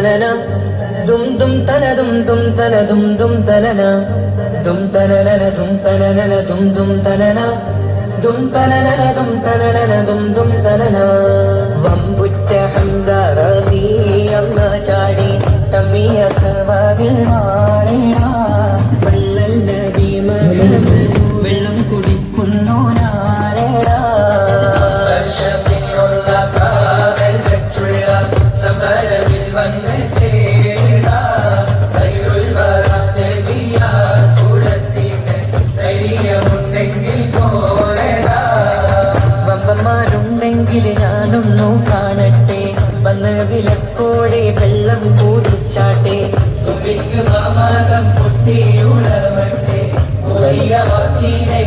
തലന. ദും ദും തല ദും ദും തല ദും ദും തലല ദും തലന ദും തലന ദും ദും തലന. ദും തലന ദും തലന ദും ദും തലന. വമ്പുറ്റ ഹംസ റബി അല്ലാ ചാടി. തമ്മിയ സർവാദിൽ വന്ന് ചേടാ കൈരുൾ വരാത്തവിയാർ കുളത്തിന് ധൈര്യമുണ്ടെങ്കിൽ പോരടാ. വമ്പന്മാരുണ്ടെങ്കിൽ ഞാനൊന്നു കാണട്ടെ. വന്ന് വിലക്കോടെ വെള്ളം കൂടിച്ചാട്ടെ. തുമ്പിക്ക് മാമാകം പൊട്ടിയുളവട്ടെ ഉറയ വാക്കിനെ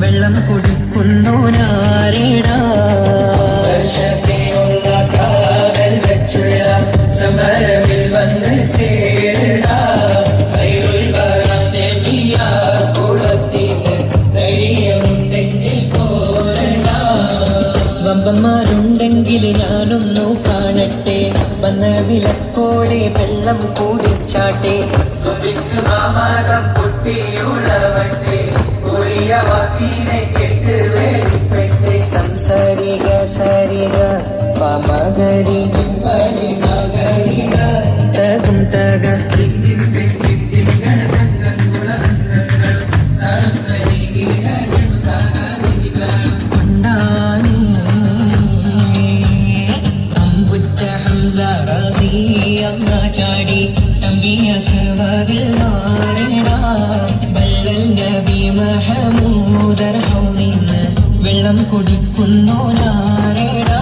വെള്ളം കുടിക്കുന്നു നാരിടാ സമരവിൽ വന്ന് പോരടാ. വമ്പന്മാരുണ്ടെങ്കിൽ ഞാനൊന്നു കാണട്ടെ. വിലക്കോടെ വെള്ളം കൂടിച്ചാട്ടെ. സംസാരിക സരിക പമകരി തകും തക. സവതിൽ മാറിടാ വള്ളൽ നബി വെള്ളം കുടിക്കുന്നു നാരടാ